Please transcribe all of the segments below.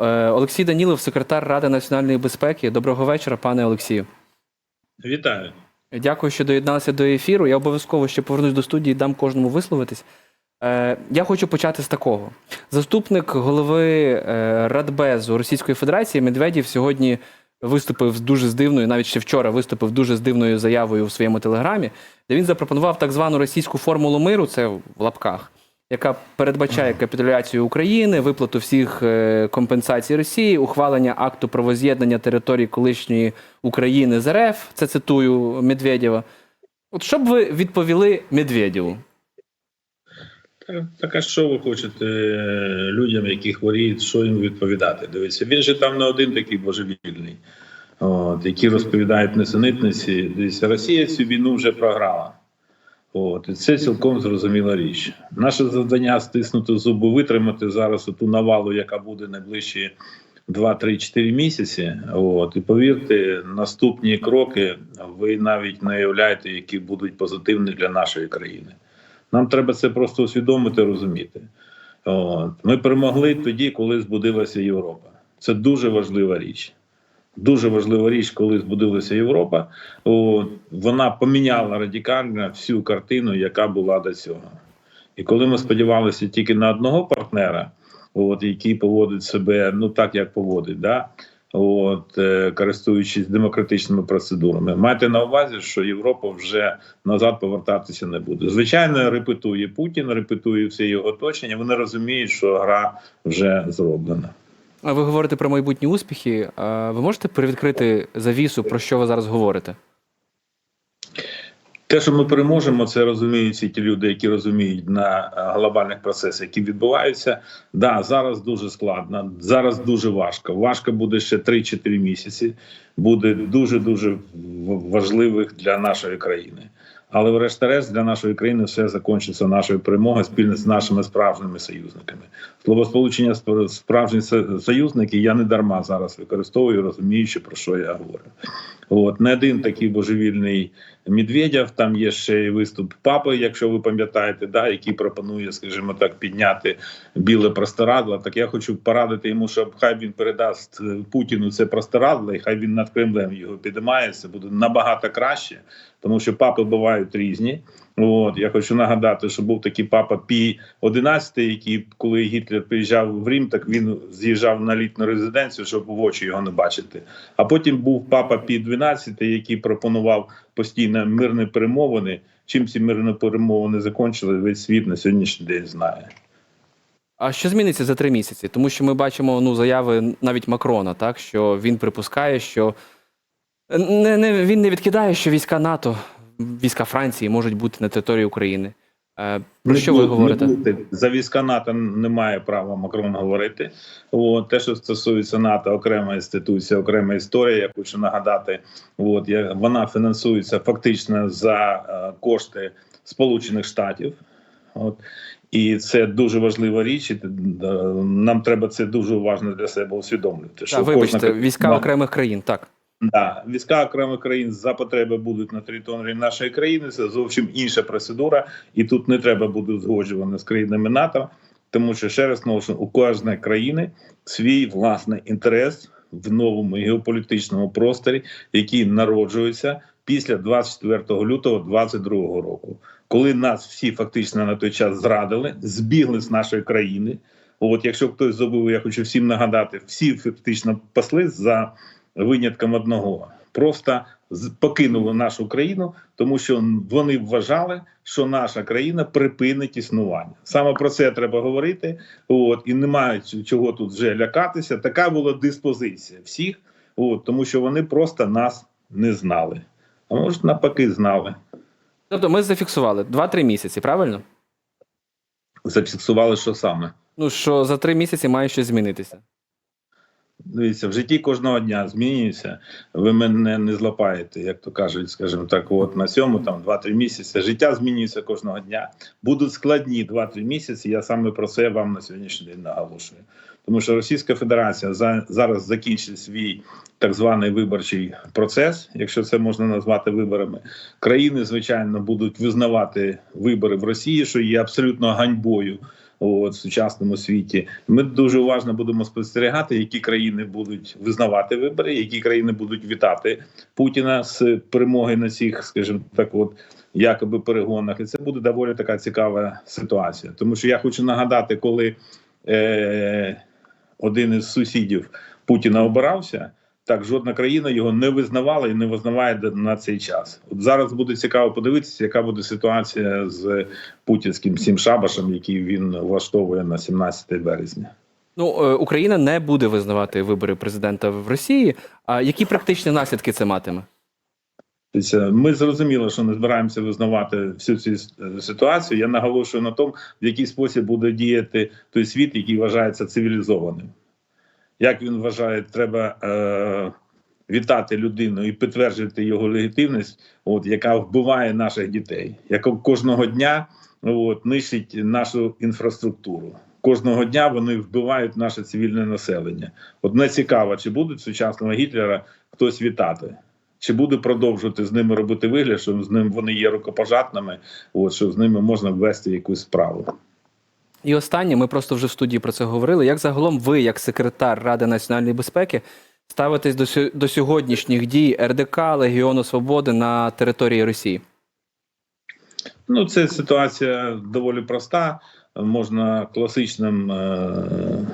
Е, Олексій Данілов, секретар Ради національної безпеки. Доброго вечора, пане Олексію. Вітаю. Дякую, що доєдналися до ефіру. Я обов'язково ще повернусь до студії, дам кожному висловитись. Е, Я хочу почати з такого. Заступник голови е, Радбезу Російської Федерації Медведєв сьогодні виступив з дуже з дивною, навіть ще вчора виступив дуже з дивною заявою у своєму телеграмі, де він запропонував так звану російську формулу миру, це в лапках, яка передбачає капітуляцію України, виплату всіх е, компенсацій Росії, ухвалення акту про воз'єднання території колишньої України з РФ. Це цитую Медведєва. От що б ви відповіли Медведєву? Так а що ви хочете е, людям, які хворіють, що їм відповідати? Дивіться, він же там не один такий божевільний, от, які розповідають несенітниці. Дивіться, Росія цю війну вже програла. От, і це цілком зрозуміла річ. Наше завдання стиснути зуби, витримати зараз ту навалу, яка буде найближчі 2-3-4 місяці. От, і повірте, наступні кроки ви навіть не уявляєте, які будуть позитивні для нашої країни. Нам треба це просто усвідомити, розуміти. От. Ми перемогли тоді, коли збудилася Європа. Це дуже важлива річ. Дуже важлива річ, коли збудилася Європа. От. Вона поміняла радикально всю картину, яка була до цього. І коли ми сподівалися тільки на одного партнера, от, який поводить себе ну так, як поводить, да? от, е, користуючись демократичними процедурами, майте на увазі, що Європа вже назад повертатися не буде. Звичайно, репетує Путін, репетує все його оточення. Вони розуміють, що гра вже зроблена. Ви говорите про майбутні успіхи. Ви можете привідкрити завісу, про що ви зараз говорите? Те, що ми переможемо, це розуміють всі ті люди, які розуміють на е, глобальних процесах, які відбуваються. Да, зараз дуже складно, зараз дуже важко. Важко буде ще 3-4 місяці. Буде дуже дуже важливих для нашої країни. Але, врешті-решт, для нашої країни все закінчиться нашою перемогою спільно з нашими справжніми союзниками. Словосполучення «спр- справжні союзники я не дарма зараз використовую, розуміючи про що я говорю. От не один такий божевільний Медведєв, там є ще й виступ папи, якщо ви пам'ятаєте, да, який пропонує, скажімо так, підняти біле простирадло. Так я хочу порадити йому, щоб хай він передасть е, Путіну це простирадло, і хай він над Кремлем його підіймає. Це буде набагато краще, тому що папи бувають різні. От я хочу нагадати, що був такий папа Пій 11, який, коли Гітлер приїжджав в Рим, так він з'їжджав на літню резиденцію, щоб в очі його не бачити. А потім був папа Пій 12, який пропонував постійно мирні перемовини. Чим ці мирні перемовини закінчили, весь світ на сьогоднішній день знає. А що зміниться за три місяці? Тому що ми бачимо ну, заяви навіть Макрона, так що він припускає, що не, не, він не відкидає, що війська НАТО, війська Франції можуть бути на території України. Е, Про Не що ви бу- не говорите? За війська НАТО не має права Макрон говорити. От, те, що стосується НАТО, окрема інституція, окрема історія. Я хочу нагадати, от, я, вона фінансується фактично за е, кошти Сполучених Штатів. От. І це дуже важлива річ. і, е, Нам треба це дуже уважно для себе усвідомлювати. Так, вибачте, кожна- війська окремих країн, так. Да, війська окремих країн за потреби будуть на території нашої країни. Це зовсім інша процедура, і тут не треба буде узгоджувати з країнами НАТО, тому що ще раз наголошую, у кожної країни свій власний інтерес в новому геополітичному просторі, який народжується після 24 лютого 2022 року, коли нас всі фактично на той час зрадили, збігли з нашої країни. От, якщо хтось забув, я хочу всім нагадати, всі фактично пасли за винятком одного. Просто покинули нашу країну, тому що вони вважали, що наша країна припинить існування. Саме про це треба говорити. От і немає чого тут вже лякатися. Така була диспозиція всіх, от тому що вони просто нас не знали. А може, навпаки, знали. Тобто ми зафіксували 2-3 місяці, правильно? Зафіксували, що саме. Ну що за три місяці має щось змінитися. Дивіться, в житті кожного дня змінюється. Ви мене не злапаєте, як то кажуть, скажімо так, от на сьому там 2-3 місяці. Життя змінюється кожного дня. Будуть складні 2-3 місяці. Я саме про це вам на сьогоднішній день наголошую. Тому що Російська Федерація за, зараз закінчить свій так званий виборчий процес, якщо це можна назвати виборами. Країни, звичайно, будуть визнавати вибори в Росії, що є абсолютно ганьбою. В сучасному світі. Ми дуже уважно будемо спостерігати, які країни будуть визнавати вибори, які країни будуть вітати Путіна з перемоги на цих, скажімо так, от якоби перегонах. І це буде доволі така цікава ситуація. Тому що я хочу нагадати, коли е, один із сусідів Путіна обирався. Так, жодна країна його не визнавала і не визнаває на цей час. От зараз буде цікаво подивитися, яка буде ситуація з путінським сім шабашем, який він влаштовує на 17 березня. Ну, е, Україна не буде визнавати вибори президента в Росії. А які практичні наслідки це матиме? Ми зрозуміли, що не збираємося визнавати всю цю ситуацію. Я наголошую на тому, в який спосіб буде діяти той світ, який вважається цивілізованим. Як він вважає, треба е, вітати людину і підтверджувати його легітимність, от, яка вбиває наших дітей, яка кожного дня от, нищить нашу інфраструктуру. Кожного дня вони вбивають наше цивільне населення. От не цікаво, чи будуть сучасного Гітлера хтось вітати. Чи буде продовжувати з ними робити вигляд, що з ним вони є рукопожатними, от що з ними можна ввести якусь справу? І останнє, ми просто вже в студії про це говорили. Як загалом ви, як секретар Ради національної безпеки, ставитесь до, до сьогоднішніх дій РДК Легіону Свободи на території Росії? Ну, це ситуація доволі проста. Можна класичним е,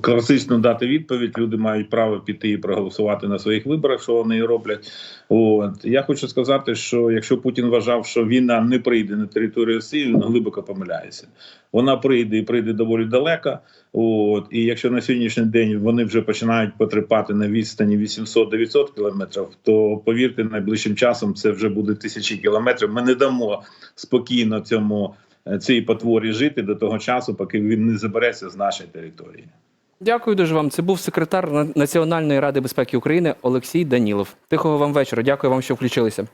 класично дати відповідь. Люди мають право піти і проголосувати на своїх виборах, що вони роблять. От я хочу сказати, що якщо Путін вважав, що війна не прийде на територію Росії, він глибоко помиляється. Вона прийде і прийде доволі далеко. От і якщо на сьогоднішній день вони вже починають потрапати на відстані 800-900 кілометрів, то повірте, найближчим часом це вже буде тисячі кілометрів. Ми не дамо спокійно цьому е, цій потворі жити до того часу, поки він не забереться з нашої території. Дякую дуже вам. Це був секретар Національної ради безпеки України Олексій Данілов. Тихого вам вечора. Дякую вам, що включилися.